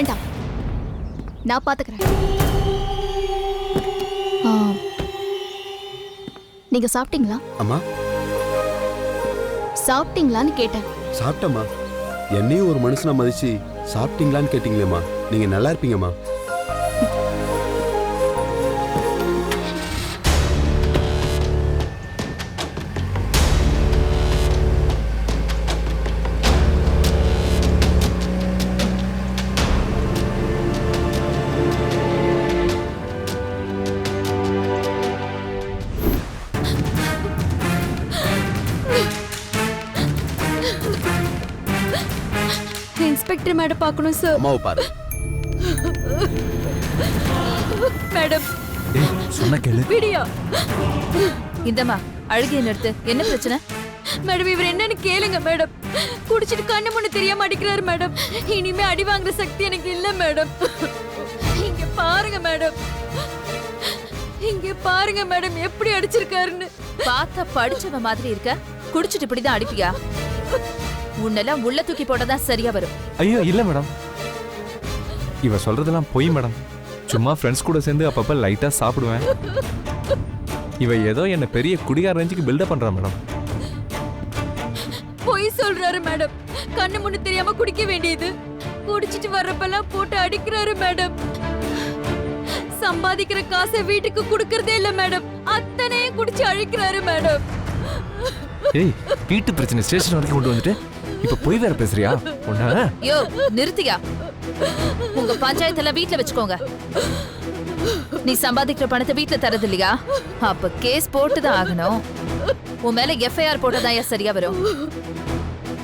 வேண்டாம். நான் பாத்துக்கிறேன். ஆ, நீங்க சாப்பிட்டீங்களா? அம்மா. சாப்பிட்டீங்களான்னு கேட்டேன். சாப்பிட்டம்மா. என்னையும் ஒரு மனுஷனை மதிச்சு சாப்பிட்டீங்களான்னு கேட்டீங்களேம்மா. நீங்க நல்லா இருப்பீங்கம்மா. பார்க்கணும் சார் அம்மாவை பாரு. மேடம் ஏய் சொன்ன கேளு. விடியா. இந்தம்மா அழுகிய நிறுத்து. என்ன பிரச்சனை? மேடம் இவர் என்னன்னு கேளுங்க மேடம் குடிச்சிட்டு கண்ணு முன்னு தெரியாம அடிக்கிறாரு மேடம் இனிமே அடி வாங்குற சக்தி எனக்கு இல்ல மேடம் இங்க பாருங்க மேடம் இங்க பாருங்க மேடம் எப்படி அடிச்சிருக்காருன்னு. பார்த்தா படிச்சவ மாதிரி இருக்க. குடிச்சிட்டு இப்படிதான் அடிப்பியா? உன்னெல்லாம் உள்ள தூக்கி போட்டதான் சரியா வரும். ஐயோ இல்ல மேடம். இவ சொல்றதெல்லாம் பொய் மேடம். சும்மா ஃப்ரெண்ட்ஸ் கூட சேர்ந்து அப்பப்ப லைட்டா சாப்பிடுவேன். இவ ஏதோ என்ன பெரிய குடிகார ரேஞ்சுக்கு பில்டப் பண்றா மேடம். பொய் சொல்றாரு மேடம். கண்ணு முன்னு தெரியாம குடிக்க வேண்டியது. குடிச்சிட்டு வர்றப்பெல்லாம் போட்டு அடிக்கிறாரு மேடம். சம்பாதிக்கிற காசை வீட்டுக்கு கொடுக்கறதே இல்ல மேடம். அத்தனையும் குடிச்சு அழிக்கிறாரு மேடம். ஏய் வீட்டு பிரச்சனை ஸ்டேஷன் வரைக்கும் கொண்டு வந்துட்டு இப்ப பொய் வேற பேசுறியா? உன்ன? யோ நிறுத்தியா? உங்க பஞ்சாயத்துல வீட்ல வச்சுக்கோங்க. நீ சம்பாதிக்கிற பணத்தை வீட்ல தரது இல்லையா அப்ப கேஸ் போட்டுதான் ஆகணும். உன் மேல எஃப்ஐஆர் போட்டதான் சரியா வரும்?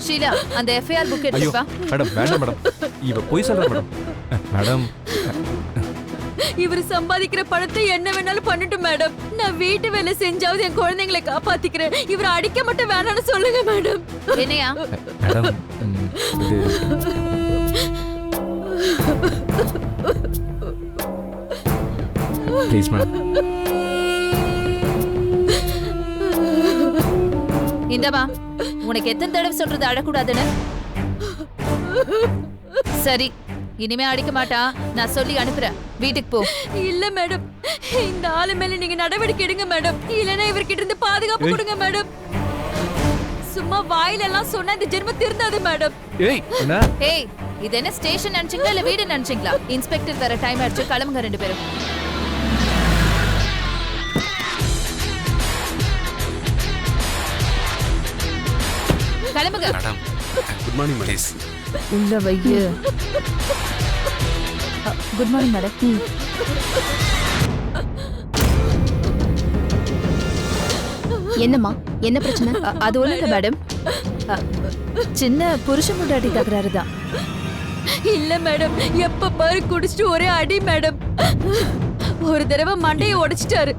ஷீலா அந்த எஃப்ஐஆர் புக் எடுத்துப்பா மேடம் வேண்டாம் மேடம். இவ பொய் சொல்ற மேடம். மேடம் இவர் சம்பாதிக்கிற பணத்தை என்ன வேணாலும் பண்ணட்டும் மேடம். நான் வீட்டு வேலை செஞ்சாவது என் குழந்தைங்களை காப்பாத்திக்கிறேன். இவர் அடிக்க மட்டும் வேணாம்னு சொல்லுங்க மேடம். என்னையா? மேடம் ப்ளீஸ் இந்தமா உனக்கு எத்தனை தடவை சொல்றது அழக்கூடாதுன்னு சரி இனிமே அடிக்க மாட்டா. நான் சொல்லி அனுப்புறேன். வீட்டுக்கு போ. இல்ல மேடம். இந்த ஆளு மேல நீங்க நடவடிக்கை எடுங்க மேடம். இல்லனா இவர்கிட்ட இருந்து பாதுகாப்பு. கொடுங்க மேடம். சும்மா வாயில எல்லாம் சொன்னா இந்த ஜென்மம் திருந்தாது மேடம். ஏய் ஏய் இது என்ன ஸ்டேஷன் நினைச்சீங்களா இல்ல வீடு நினைச்சீங்களா? இன்ஸ்பெக்டர் வர டைம் ஆயிடுச்சு. கிளம்புங்க ரெண்டு பேரும். கிளம்புங்க. மேடம். குட் மார்னிங் மேடம் உள்ள வைய. குட் மார்னிங் மேடம் என்னம்மா? என்ன பிரச்சனை? அ- அது ஒண்ணு இல்ல மேடம் அ, சின்ன புருஷ முண்டாட்டி தகராறு தான் இல்ல மேடம் எப்ப பாரு குடிச்சிட்டு ஒரே அடி மேடம் ஒரு தடவை மண்டையை உடைச்சிட்டாரு.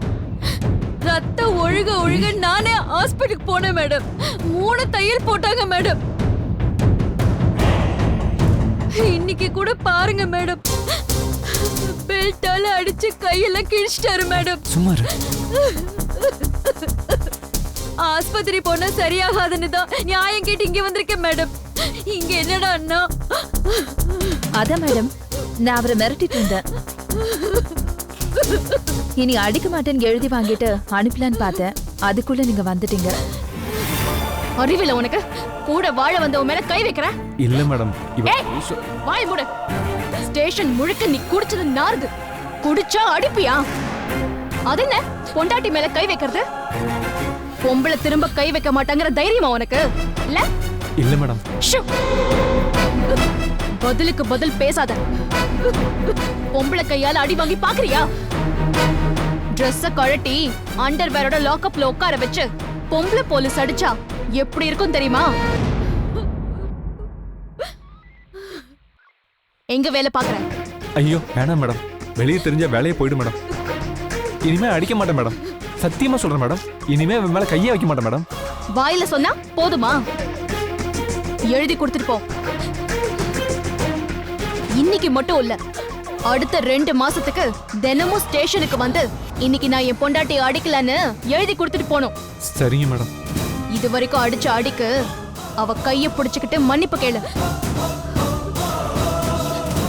ரத்தம் ஒழுக ஒழுக நானே ஹாஸ்பிட்டலுக்கு போனேன் மேடம் மூணு தையல் போட்டாங்க மேடம் இன்னைக்கு கூட பாருங்க மேடம். பெல்ட்டால அடிச்சு கையெல்லாம் கிழிச்சிட்டாரு மேடம். சும்மா. ஆஸ்பத்திரி போனா சரியாகாதுன்னு தான் நியாயம் கேட்டு இங்க வந்திருக்கேன் மேடம். இங்க என்னடா அண்ணா? அதான் மேடம். நான் அவரை மிரட்டிட்டு இருந்தேன். இனி அடிக்க மாட்டேன்னு எழுதி வாங்கிட்டு அனுப்பலான்னு பார்த்தேன். அதுக்குள்ள நீங்க வந்துட்டீங்க. அறிவில உனக்கு? கூட வாழ வந்தவன் மேல கை வைக்கிற இல்ல மேடம் இவ! வாய் மூடு. ஸ்டேஷன் முழுக்க நீ குடிச்சது நாறுது குடிச்சா அடிப்பியா? அது என்ன? பொண்டாட்டி மேல கை வைக்கிறது? பொம்பளை திரும்ப கை வைக்க மாட்டாங்கிற தைரியமா உனக்கு? இல்ல? இல்ல மேடம். ஷு! பதிலுக்கு பதில் பேசாத. பொம்பளை கையால அடி வாங்கி பாக்குறியா? Dress-அ கழட்டி அண்டர் வேரோட லாக்அப்ல உட்கார வச்சு பொம்பளை போலீஸ் அடிச்சா எப்படி இருக்கும் தெரியுமா? எங்க வேலை பாக்குற ஐயோ வேணாம் மேடம். வெளியே தெரிஞ்ச வேலையே போயிடும் மேடம். இனிமே அடிக்க மாட்டேன் மேடம். சத்தியமா சொல்றேன் மேடம். இனிமே மேல கையே வைக்க மாட்டேன் மேடம். வாயில சொன்னா போதுமா? எழுதி கொடுத்துட்டு போ. இன்னைக்கு மட்டும் இல்ல அடுத்த ரெண்டு மாசத்துக்கு தினமும் ஸ்டேஷனுக்கு வந்து இன்னைக்கு நான் என் பொண்டாட்டி அடிக்கலன்னு எழுதி கொடுத்துட்டு போகணும் சரிங்க மேடம். இது வரைக்கும் அடிச்ச அடிக்கு அவ கைய புடிச்சுக்கிட்டு மன்னிப்பு கேளு.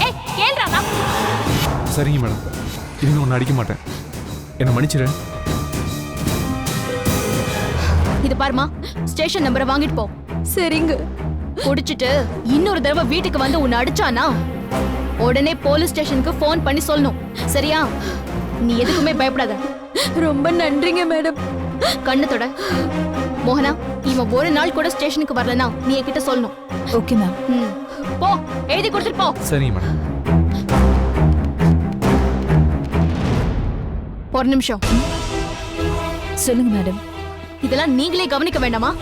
ஏய், சரிங்க மேடம். இனிமே ஒன்று அடிக்க மாட்டேன். என்னை மன்னிச்சிடு இது பாருமா ஸ்டேஷன் நம்பரை வாங்கிட்டு போ. சரிங்க. குடிச்சிட்டு இன்னொரு தடவை வீட்டுக்கு வந்து உன்னை அடிச்சானா உடனே போலீஸ் ஸ்டேஷனுக்கு ஃபோன் பண்ணி சொல்லணும். சரியா? நீ எதுக்குமே பயப்படாத. ரொம்ப நன்றிங்க மேடம். கண்ணத்தோட மோகனா இவன் ஒரு நாள் கூட ஸ்டேஷனுக்கு வரலனா நீ என்கிட்ட சொல்லணும். Okay ma'am. ம். போ எழுதி கொடுத்துட்டு போ. சரிங்க மேடம். ஒரு நிமிஷம். சொல்லுங்க மேடம். இதெல்லாம் நீங்களே கவனிக்க வேண்டாமா?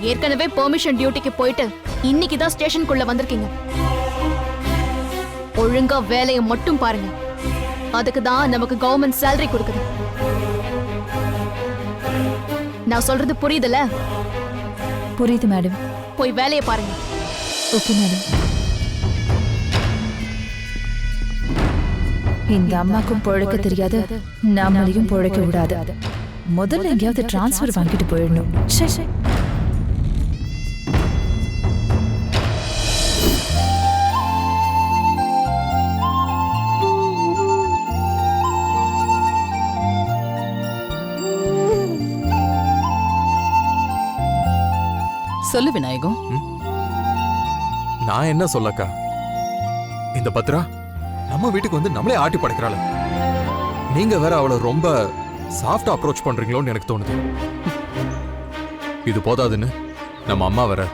ஏற்கனவே பெர்மிஷன் டியூட்டிக்கு போயிட்டு இன்னைக்கு தான் ஸ்டேஷனுக்குள்ள வந்திருக்கீங்க. ஒழுங்கா வேலையை மட்டும் பாருங்க. அதுக்கு தான் நமக்கு கவர்மெண்ட் salary கொடுக்குது. நான் சொல்றது புரியுதுல புரியுது மேடம். போய் வேலையை பாருங்க. Okay madam. இந்த அம்மாக்கும் பொழைக்க தெரியாது. நம்மளையும் பொழைக்க விடாது. முதல்ல எங்கேயாவது டிரான்ஸ்ஃபர் வாங்கிட்டு போயிடணும். ச்சே, சொல்லு விநாயகம். நான் என்ன சொல்லக்கா? இந்த பத்ரா நம்ம வீட்டுக்கு வந்து நம்மளே ஆட்டி படைக்கிறாள். நீங்க வேற அவளை ரொம்ப சாஃப்டா அப்ரோச் பண்றீங்களோன்னு எனக்கு தோணுது. இது போதாதுன்னு நம்ம அம்மா வேற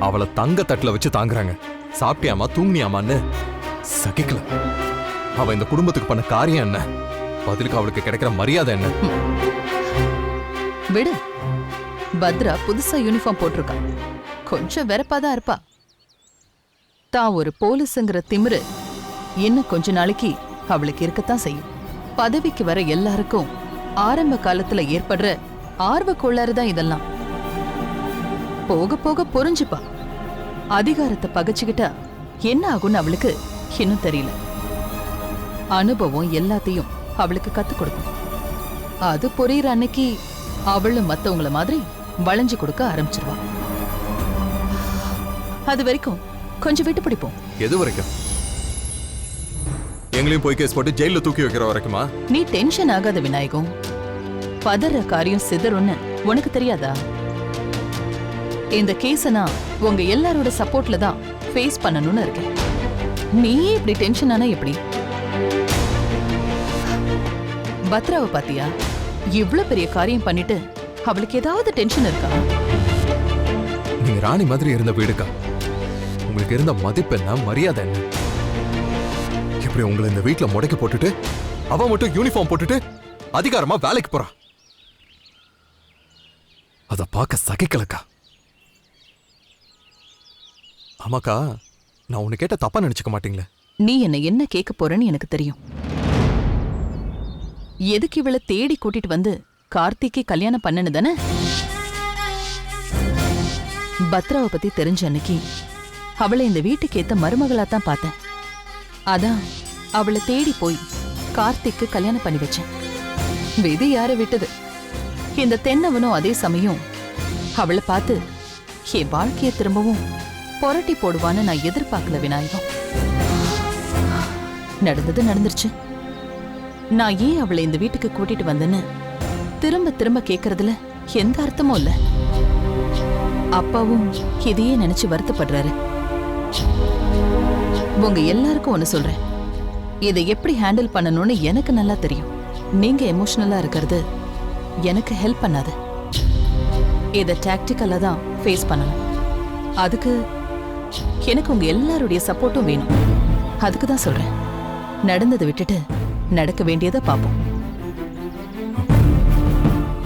அவளை தங்க தட்டுல வச்சு தாங்குறாங்க. சாப்பிட்டியாமா தூங்கினியாமான்னு சகிக்கல. அவ இந்த குடும்பத்துக்கு பண்ண காரியம் என்ன? பதிலுக்கு அவளுக்கு கிடைக்கிற மரியாதை என்ன? விடு. பத்ரா புதுசா யூனிஃபார்ம் போட்டிருக்கா. கொஞ்சம் வெறப்பா தான் இருப்பா. தான் ஒரு போலீஸுங்கிற திமிரு இன்னும் கொஞ்ச நாளைக்கு அவளுக்கு இருக்கத்தான் செய்யும். பதவிக்கு வர எல்லாருக்கும் ஆரம்ப காலத்துல ஏற்படுற ஆர்வ கோளாறு தான் இதெல்லாம். போக போக புரிஞ்சுப்பா. அதிகாரத்தை பகைச்சுக்கிட்டா என்ன ஆகும்னு அவளுக்கு இன்னும் தெரியல. அனுபவம் எல்லாத்தையும் அவளுக்கு கத்துக் கொடுக்கும். அது புரியுற அன்னைக்கு அவளும் மத்தவங்கள மாதிரி வளைஞ்சு கொடுக்க ஆரம்பிச்சிருவா. அது வரைக்கும் கொஞ்சம் விட்டு பிடிப்போம். எது வரைக்கும்? எங்களையும் போய் கேஸ் போட்டு ஜெயில தூக்கி வைக்கிற வரைக்குமா? நீ டென்ஷன் ஆகாத விநாயகம். பதற காரியம் சிதறும்னு உனக்கு தெரியாதா? இந்த கேஸ நான் உங்க எல்லாரோட சப்போர்ட்ல தான் ஃபேஸ் பண்ணணும்னு இருக்கேன். நீயே இப்படி டென்ஷன் ஆனா எப்படி? பத்ராவை பாத்தியா? இவ்ளோ பெரிய காரியம் பண்ணிட்டு அவளுக்கு ஏதாவது டென்ஷன் இருக்கா? நீங்க ராணி மாதிரி இருந்த வீடுக்கா? உங்களுக்கு இருந்த மதிப்பு என்ன மரியாதை என்ன? இப்படி உங்களை இந்த வீட்ல முடக்கி போட்டுட்டு அவ மட்டும் யூனிஃபார்ம் போட்டுட்டு அதிகாரமா வேலைக்கு போறா? அத பார்க்க சகிக்கலக்கா. ஆமாக்கா நான் உன்னை கேட்ட தப்பா நினைச்சுக்க மாட்டீங்களே. நீ என்ன என்ன கேட்க போறேன்னு எனக்கு தெரியும். எதுக்கு இவளை தேடி கூட்டிட்டு வந்து கார்த்திக்கு கல்யாணம் பண்ணனு தானே பத்ராவை பத்தி தெரிஞ்ச அன்னைக்கு அவளை இந்த வீட்டுக்கு ஏத்த மருமகளா தான் பார்த்தேன். அதான் அவளை தேடி போய் கார்த்திக்கு கல்யாணம் பண்ணி வச்சேன். விதி யார விட்டது? இந்த தென்னவனும் அதே சமயம் அவளை பார்த்து என் வாழ்க்கையை திரும்பவும் புரட்டி போடுவான்னு நான் எதிர்பார்க்கல விநாயகம். நடந்தது நடந்துருச்சு. நான் ஏன் அவளை இந்த வீட்டுக்கு கூட்டிட்டு வந்தேன்னு திரும்ப திரும்ப கேக்குறதுல எந்த அர்த்தமும் இல்ல. அப்பாவும் இதையே நினைச்சு வருத்தப்படுறாரு. உங்க எல்லாருக்கும் ஒண்ணு சொல்றேன். இதை எப்படி ஹேண்டில் பண்ணணும்னு எனக்கு நல்லா தெரியும். நீங்க எமோஷனலா இருக்கிறது எனக்கு ஹெல்ப் பண்ணாது. இதை டாக்டிக்கலா தான் ஃபேஸ் பண்ணணும். அதுக்கு எனக்கு உங்க எல்லாருடைய சப்போர்ட்டும் வேணும். அதுக்கு தான் சொல்றேன். நடந்ததை விட்டுட்டு நடக்க வேண்டியதை பார்ப்போம்.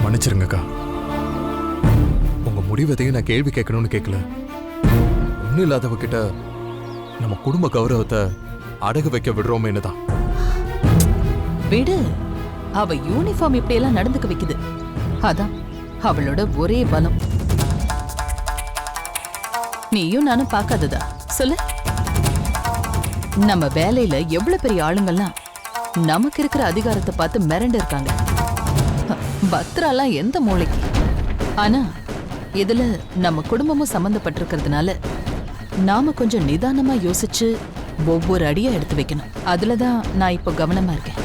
மன்னிச்சிருங்கக்கா. உங்க முடிவதையும் நான் கேள்வி கேட்கணும்னு கேட்கல. ஒன்றும் இல்லாதவ கிட்ட நம்ம குடும்ப கௌரவத்தை அடகு வைக்க விடுறோமேனு தான். விடு. அவ யூனிஃபார்ம் இப்படி எல்லாம் நடந்துக்க வைக்குது. அதான் அவளோட ஒரே பலம். நீயும் நானும் பார்க்காததா? சொல்லு. நம்ம வேலையில எவ்வளவு பெரிய ஆளுங்கள்லாம் நமக்கு இருக்கிற அதிகாரத்தை பார்த்து மிரண்டு இருக்காங்க. பத்ராலாம் எந்த மூளைக்கு? ஆனா இதுல நம்ம குடும்பமும் சம்பந்தப்பட்டிருக்கிறதுனால நாம கொஞ்சம் நிதானமா யோசிச்சு ஒவ்வொரு அடியா எடுத்து வைக்கணும். அதுலதான் நான் இப்போ கவனமா இருக்கேன்.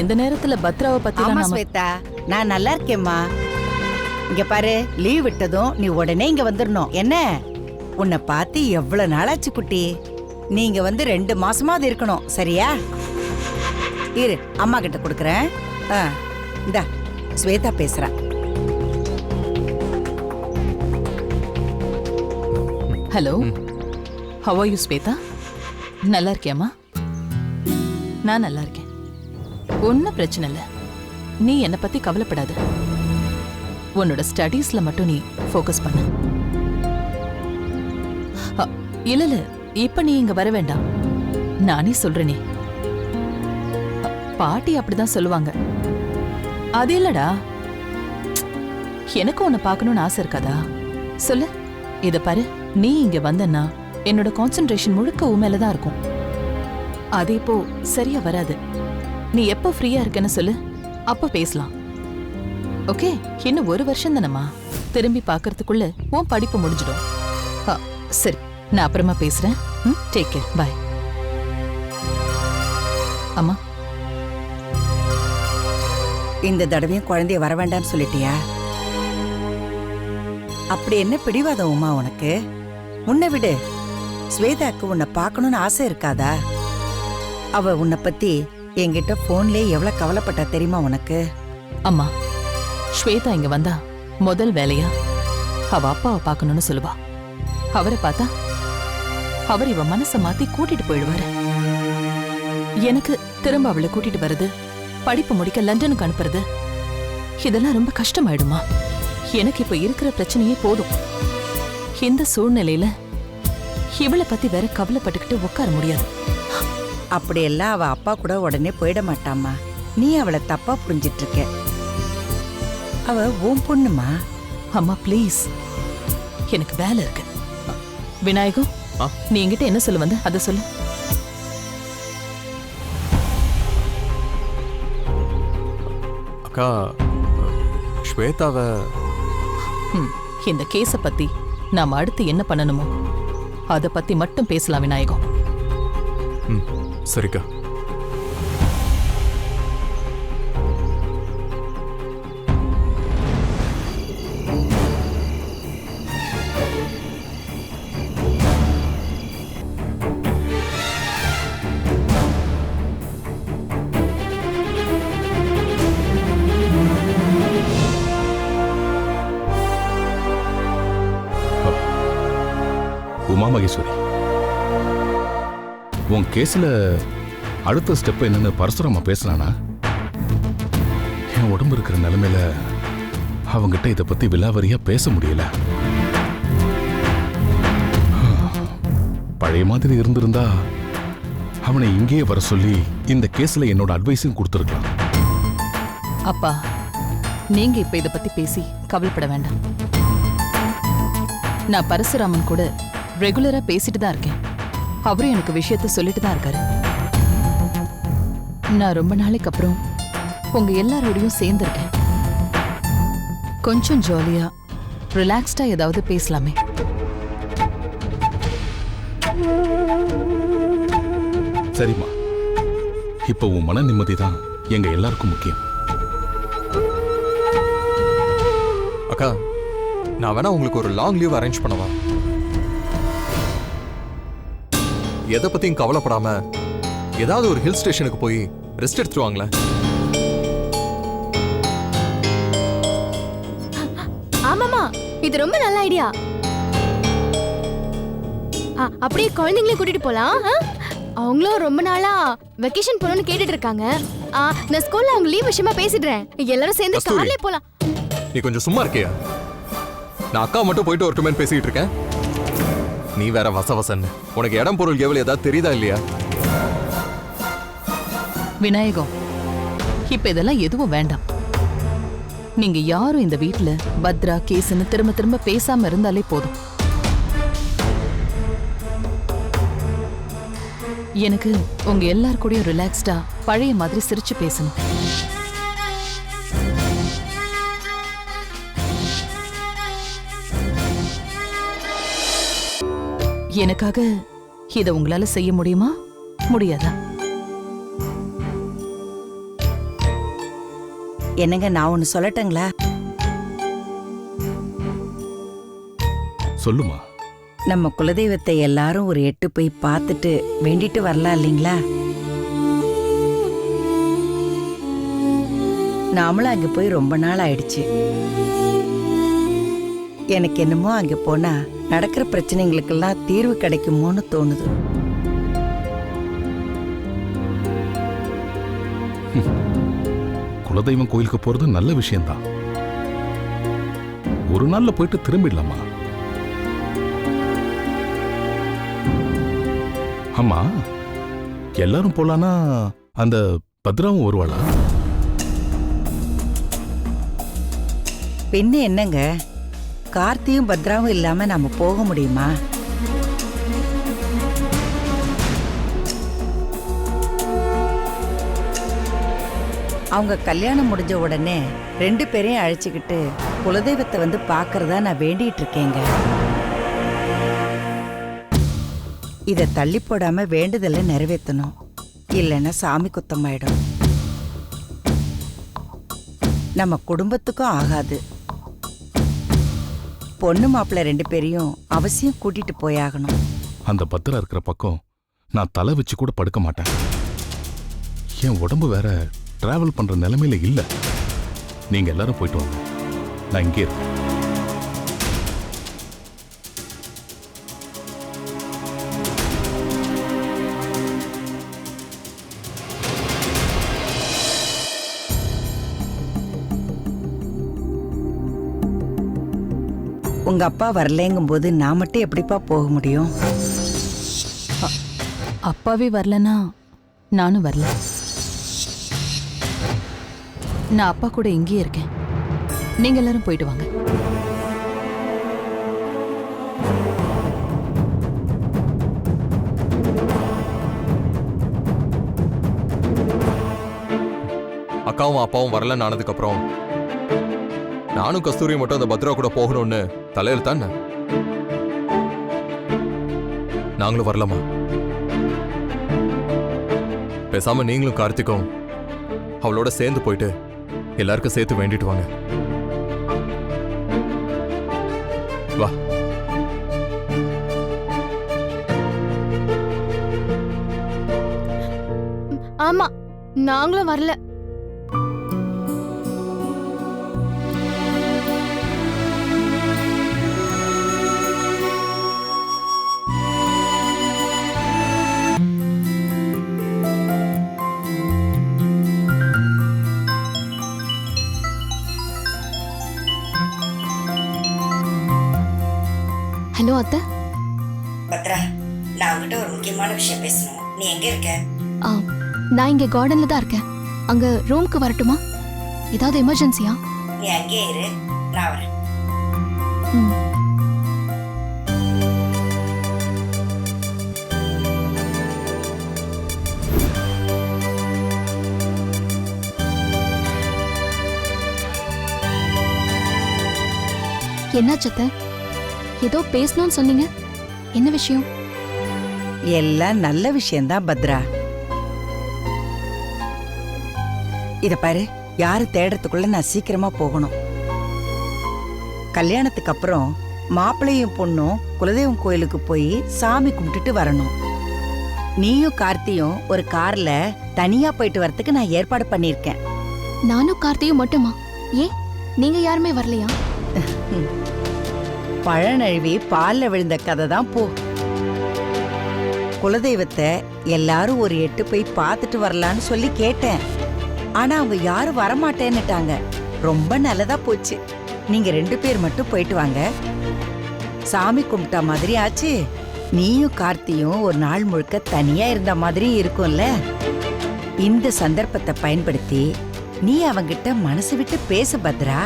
எந்த நேரத்துல பத்ராவை பத்தி ஆமா நாம ஸ்வேதா நான் நல்லா இருக்கேம்மா. இங்க பாரு லீவ் விட்டதும் நீ உடனே இங்க வந்துடணும் என்ன? உன்னை பார்த்து எவ்வளவு நாளாச்சு குட்டி? நீங்க வந்து ரெண்டு மாசமாவது இருக்கணும் சரியா? இரு அம்மா கிட்ட கொடுக்குறேன். ஆ இந்தா. ஸ்வேதா பேசுறா hello how are you Swetha நல்லா இருக்கியாம்மா நான் நல்லா இருக்கேன் ஒன்றும் பிரச்சனை இல்லை நீ என்னை பத்தி கவலைப்படாத உன்னோட ஸ்டடீஸ்ல மட்டும் நீ ஃபோக்கஸ் பண்ணு இல்ல இல்ல இப்ப நீ இங்க வர வேண்டாம் நானே சொல்றேனே அ, பாட்டி அப்படிதான் சொல்லுவாங்க அது இல்லடா. எனக்கு உன்னை பார்க்கணும்னு ஆசை இருக்காதா? சொல்லு. இதை பாரு நீ இங்க வந்தன்னா என்னோட கான்சென்ட்ரேஷன் முழுக்க உன் தான் இருக்கும். அது இப்போ சரியா வராது. நீ எப்போ ஃப்ரீயா இருக்கேன்னு சொல்லு. அப்போ பேசலாம். ஓகே இன்னும் ஒரு வருஷம் தானம்மா. திரும்பி பார்க்கறதுக்குள்ள உன் படிப்பு முடிஞ்சிடும். சரி. நான் அப்புறமா பேசுறேன். ம் டேக் கேர் பாய் அம்மா. இந்த தடவையும் குழந்தைய வர வேண்டாம்னு சொல்லிட்டியா? அப்படி என்ன பிடிவாதம் உமா உனக்கு? உன்னை விடு. ஸ்வேதாக்கு உன்னை பார்க்கணும்னு ஆசை இருக்காதா? அவ உன்னை பத்தி என்கிட்ட போன்லயே எவ்வளவு கவலைப்பட்டா தெரியுமா உனக்கு? அம்மா ஸ்வேதா இங்க வந்தா முதல் வேலையா? அவ அப்பாவை பார்க்கணும்னு சொல்லுவா. அவரை பார்த்தா அவர் இவ மனச மாத்தி கூட்டிட்டு போயிடுவாரு. எனக்கு திரும்ப அவளை கூட்டிட்டு வர்றது படிப்பு முடிக்க லண்டனுக்கு அனுப்புறது? இதெல்லாம் ரொம்ப கஷ்டமாயிடுமா? எனக்கு இப்ப இருக்கிற பிரச்சனையே போதும். இந்த சூழ்நிலையில இவளை பத்தி வேற கவலைப்பட்டுக்கிட்டு உட்கார முடியாது. அப்படியெல்லாம் அவ அப்பா கூட உடனே போயிட மாட்டாம்மா. நீ அவளை தப்பா புரிஞ்சிட்டு இருக்க அவ உன் பொண்ணுமா? அம்மா ப்ளீஸ் எனக்கு வேலை இருக்கு. விநாயகம்? நீ என்கிட்ட என்ன சொல்ல வந்த அதை சொல்லு. அக்கா ஸ்வேதாவை ம், இந்த கேஸ பத்தி நாம அடுத்து என்ன பண்ணணுமோ? அத பத்தி மட்டும் பேசலாம் விநாயகம் ம் சரிக்கா. உன் கேஸில் அடுத்த ஸ்டெப் என்னன்னு பரசுராம பேசலானா என் உடம்பு இருக்கிற நிலைமையில அவங்கிட்ட இதை பற்றி விலாவரியாக பேச முடியல. பழைய மாதிரி இருந்திருந்தா அவனை இங்கேயே வர சொல்லி இந்த கேஸ்ல என்னோட அட்வைஸும் கொடுத்துருக்கலாம். அப்பா நீங்க இப்ப இதை பத்தி பேசி கவலைப்பட வேண்டாம். நான் பரசுராமன் கூட ரெகுலரா பேசிட்டு தான் இருக்கேன். அவரும் எனக்கு விஷயத்த சொல்லிட்டு தான் இருக்காரு. நான் ரொம்ப நாளைக்கு அப்புறம் உங்க எல்லாரோடையும் சேர்ந்திருக்கேன். கொஞ்சம் ஜாலியா ரிலாக்ஸ்டா ஏதாவது பேசலாமே. சரிம்மா. இப்போ உன் மன நிம்மதி தான் எங்க எல்லாருக்கும் முக்கியம். அக்கா நான் வேணா உங்களுக்கு ஒரு லாங் லீவ் அரேஞ்ச் பண்ணவா? எதை பத்தியும் கவலைப்படாம ஏதாவது ஒரு ஹில் ஸ்டேஷனுக்கு போய் ரெஸ்ட் எடுத்துருவாங்களேன் ஆமாமா இது ரொம்ப நல்ல ஐடியா அப்படியே குழந்தைங்களையும் கூட்டிட்டு போலாம்? அவங்களும் ரொம்ப நாளா வெக்கேஷன் போகணும்னு கேட்டுட்டு இருக்காங்க. நான் ஸ்கூல்ல அவங்க லீவ் விஷயமா பேசிடுறேன். எல்லாரும் சேர்ந்து. கார்லயே போலாம். நீ கொஞ்சம் சும்மா இருக்கியா? நான் அக்கா மட்டும் போயிட்டு வரட்டுமேன்னு பேசிக்கிட்டு இருக்கேன். நீ வேற வசவசன். உனக்கு இடம் பொருள் எவ்வளவு ஏதாவது தெரியுதா இல்லையா? விநாயகம் இப்ப இதெல்லாம் எதுவும் வேண்டாம். நீங்க யாரும் இந்த வீட்டுல பத்ரா கேஸ்னு திரும்ப திரும்ப பேசாம இருந்தாலே போதும். எனக்கு உங்க எல்லார் கூடயும் ரிலாக்ஸ்டா பழைய மாதிரி சிரிச்சு பேசணும். எனக்காக இத உங்களால செய்ய முடியுமா? முடியாதா? என்னங்க நான் ஒன்னு சொல்லட்டுங்களா? சொல்லுமா. நம்ம குலதெய்வத்தை எல்லாரும் ஒரு எட்டு போய் பார்த்துட்டு வேண்டிட்டு வரலாம் இல்லைங்களா? நாமளும் அங்க போய் ரொம்ப நாள் ஆயிடுச்சு. எனக்கு என்னமோ அங்க போனா நடக்கிற பிரச்சனைகளுக்கெல்லாம் தீர்வு கிடைக்குமோன்னு தோணுது. குலதெய்வம் கோயிலுக்கு போறது நல்ல விஷயம்தான். ஒரு நாள்ல போயிட்டு திரும்பிடலாமா? ஆமா எல்லாரும் போலானா அந்த பத்ராவும் வருவாளா? பின்ன என்னங்க? கார்த்தியும் பத்ராவும் இல்லாம நாம போக முடியுமா? அவங்க கல்யாணம் முடிஞ்ச உடனே ரெண்டு பேரையும் அழைச்சிக்கிட்டு குலதெய்வத்தை வந்து பார்க்கறதா நான் வேண்டிட்டு இருக்கேங்க. இதை தள்ளி போடாம வேண்டுதலை நிறைவேற்றணும். இல்லைன்னா சாமி குத்தமாயிடும். நம்ம குடும்பத்துக்கும் ஆகாது. பொண்ணு மாப்பிள்ள ரெண்டு பேரையும் அவசியம் கூட்டிட்டு போயாகணும். அந்த பத்திரம் இருக்கிற பக்கம் நான் தலை வச்சு கூட படுக்க மாட்டேன். என் உடம்பு வேற டிராவல் பண்ற நிலைமையில இல்ல. நீங்க எல்லாரும் போயிட்டு வாங்க. நான் இங்கே இருக்கேன். உங்க அப்பா வரலேங்கும்போது நான் மட்டும் எப்படிப்பா போக முடியும்? அப்பாவே வரலனா நானும் வரல. நான் அப்பா கூட இங்கேயே இருக்கேன். நீங்க எல்லாரும் போயிட்டு வாங்க. அக்காவும் அப்பாவும் வரலன்னு ஆனதுக்கு அப்புறம் நானும் கஸ்தூரியும் மட்டும் அந்த பத்ரா கூட போகணும்னு தலையில் தானே? நாங்களும் வரலாமா? பேசாம நீங்களும் கார்த்திக்கும் அவளோட சேர்ந்து போயிட்டு எல்லாருக்கும் சேர்த்து வேண்டிட்டு வாங்க. வா. ஆமா நாங்களும் வரல. இங்க கார்டன்ல தான் இருக்கேன். அங்க ரூம்க்கு வரட்டுமா? ஏதாவது எமர்ஜென்சியா நீ அங்கேயே இரு. நான் வரேன். ம். என்னாச்சு அத்தை ஏதோ பேசணும்னு சொன்னீங்க. என்ன விஷயம்? எல்லாம் நல்ல விஷயம்தான் பத்ரா. இத பாரு யாரு தேடுறதுக்குள்ள நான் சீக்கிரமா போகணும். கல்யாணத்துக்கு அப்புறம் மாப்பிள்ளையும் பொண்ணும் குலதெய்வம் கோயிலுக்கு போய் சாமி கும்பிட்டுட்டு வரணும். நீயும் கார்த்தியும் ஒரு கார்ல தனியா போயிட்டு வரதுக்கு நான் ஏற்பாடு பண்ணியிருக்கேன். நானும் கார்த்தியும் மட்டுமா? ஏன்? நீங்க யாருமே வரலையா? பழநழுவி பால்ல விழுந்த கதை தான் போ. குலதெய்வத்தை எல்லாரும் ஒரு எட்டு போய் பார்த்துட்டு வரலான்னு சொல்லி கேட்டேன். ஆனா அவங்க யாரும் வரமாட்டேன்னுட்டாங்க. ரொம்ப நல்லதா போச்சு. நீங்க ரெண்டு பேர் மட்டும் போயிட்டு வாங்க. சாமி கும்பிட்டா மாதிரி ஆச்சு. நீயும் கார்த்தியும் ஒரு நாள் முழுக்க தனியா இருந்த மாதிரி இருக்கும்ல. இந்த சந்தர்ப்பத்தை பயன்படுத்தி நீ அவங்கிட்ட மனசு விட்டு பேச பத்ரா.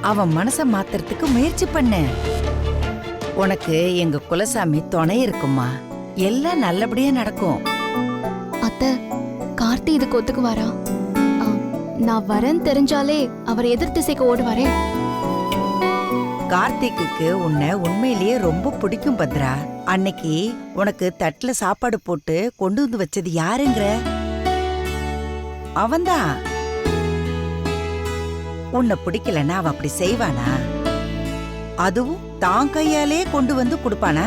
அவன் மனசை மாத்துறதுக்கு முயற்சி பண்ண. உனக்கு எங்க குலசாமி துணை இருக்குமா? எல்லாம் நல்லபடியா நடக்கும். அத்தை கார்த்தி இதுக்கு ஒத்துக்குவாரா? ஆ, நான் வரேன் தெரிஞ்சாலே அவர் எதிர் திசைக்கு ஓடுவாரே. கார்த்திக்குக்கு உன்னை உண்மையிலேயே ரொம்ப பிடிக்கும் பத்ரா. அன்னைக்கு உனக்கு தட்டுல சாப்பாடு போட்டு கொண்டு வந்து வச்சது யாருங்கிற? அவன்தான். உன்னை பிடிக்கலன்னா அவன் அப்படி செய்வானா? அதுவும் தான் கையாலே கொண்டு வந்து கொடுப்பானா?